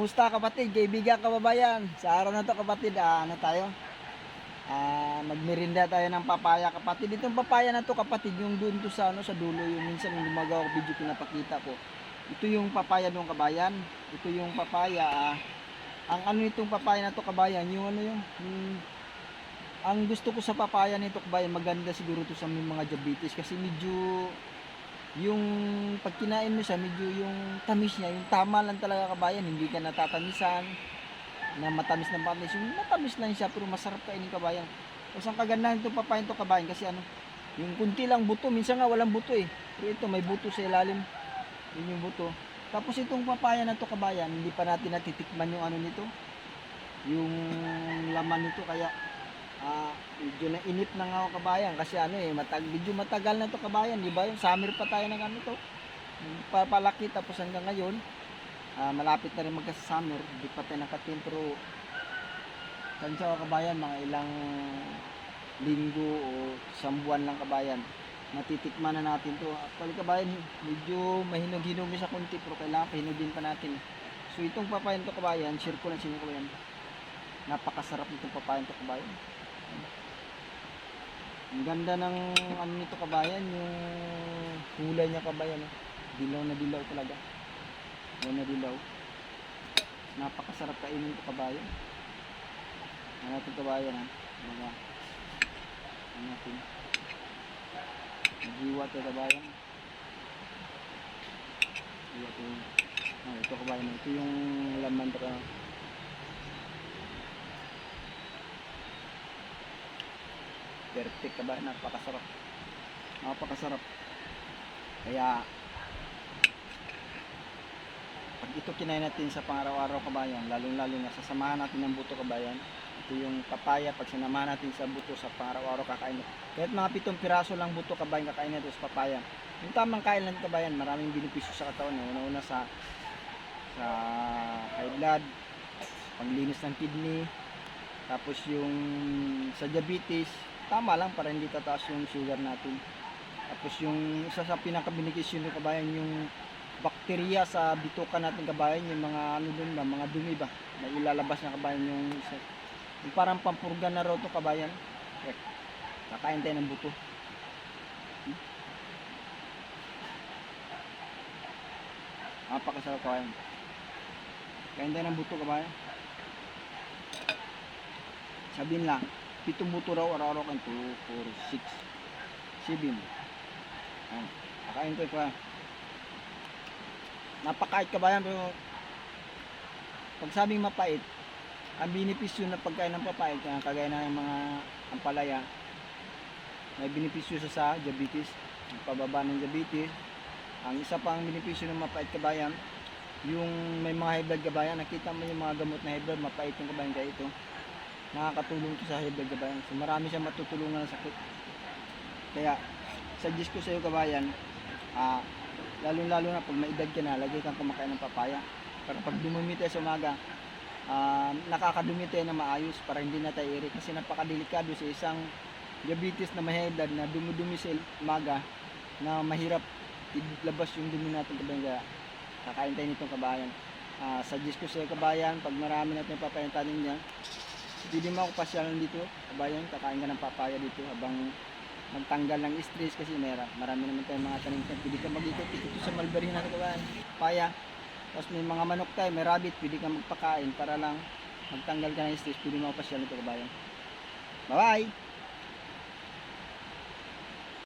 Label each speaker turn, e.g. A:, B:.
A: Kumusta kapatid, kaibigan, kababayan? Sa araw na to kapatid, ah, ano tayo? Ah, magmerinda tayo ng papaya kapatid. Itong papaya na to kapatid, yung doon to sa ano sa dulo, yung minsan yung gumagawa ko video pinapakita ko. Ito yung papaya ng kabayan. Ito yung papaya ah, ang ano nitong papaya na to kabayan, yung ano yung, yung ang gusto ko sa papaya nito kabayan, maganda siguro to sa mga diabetes kasi medyo yung pag kinain mo siya, medyo yung tamis niya, yung tama lang talaga kabayan, hindi ka natatamisan na matamis na matamis, yung matamis lang siya pero masarap kainin kabayan. Tapos ang kagandahan itong papayan to kabayan kasi ano, yung kunti lang buto, minsan nga walang buto eh. Pero ito may buto sa ilalim. Yun yung buto. Tapos itong papaya na to kabayan, hindi pa natin natitikman yung ano nito. Yung laman nito kaya ah medyo nainip na nga ako kabayan kasi ano eh matag medyo matagal na to kabayan di ba? Yung summer pa tayo ng ano to papalaki tapos hanggang ngayon ah, malapit na rin magka summer di pa tayo nakatim pero tansya ko kabayan mga ilang linggo o isang buwan lang kabayan matitikman na natin to. Actually kabayan medyo mahinog-hinog sa konti pero kailangan pahinugin pa natin. So itong papayan to kabayan share ko lang sa inyo kabayan. Napakasarap nitong papayan to kabayan ang ganda ng ano nito kabayan, yung kulay niya kabayan. oh. Dilaw na dilaw talaga. Dilaw na dilaw. Napakasarap kainin to kabayan. Ano natin kabayan ha? Mga ano natin. Jiwa to kabayan. Jiwa to. Ah, ito kabayan. Ito yung laman to perfect ka ba? Napakasarap. Napakasarap. Kaya pag ito kinain natin sa pangaraw-araw kabayan lalong lalo na sasamahan natin ng buto kabayan ito yung papaya. Pag sinamahan natin sa buto sa pangaraw-araw kakain kahit mga pitong piraso lang buto kabayan kakain natin sa papaya. Yung tamang kain lang kabayan maraming benepisyo sa katawan. Una-una sa sa high blood panglinis ng kidney tapos yung sa diabetes tama lang para hindi tataas yung sugar natin. Tapos yung isa sa pinaka-beneficyo ng kabayan yung bakterya sa bituka natin kabayan, yung mga ano dun ba, mga dumi ba, na ilalabas na kabayan yung, isa, yung parang pampurga na raw to kabayan. Eh, kakain tayo ng buto. Hmm? Napakasarap kabayan. Kain tayo ng buto kabayan. Sabihin lang, pitong buto raw araw-araw kan 2, 4, 6, 7. Ayan. Ko pa. Napakait ka ba yan? Pero pag sabing mapait, ang benepisyo na pagkain ng papait, kagaya na ng mga ampalaya, may benepisyo sa sa diabetes, pababa ng diabetes. Ang isa pang benepisyo ng mapait kabayan, yung may mga high blood kabayan, nakita mo yung mga gamot na high blood, mapait yung kabayan kaya ito nakakatulong to sa blood kabayan. So marami siyang matutulungan ng sakit. Kaya suggest ko sa iyo kabayan, ah lalo-lalo na pag may edad ka na, lagi kang kumakain ng papaya. Para pag dumumi tayo sa umaga, ah, nakakadumi na maayos para hindi na tayo kasi napakadelikado sa isang diabetes na may blood na dumudumi sa umaga na mahirap ilabas yung dumi natin kabayan kaya kakain tayo nitong kabayan. Ah, suggest ko sa iyo kabayan, pag marami natin papayang tanim niya, hindi mo ako pasyalan dito, kabayan, kakain ka ng papaya dito habang magtanggal ng stress kasi mera, marami naman tayong mga tanim. Pwede ka mag-ikot dito sa mulberry natin kabayan, papaya. Tapos may mga manok tayo, may rabbit, pwede ka magpakain para lang magtanggal ka ng stress, pwede mo ako pasyalan dito kabayan. Bye-bye!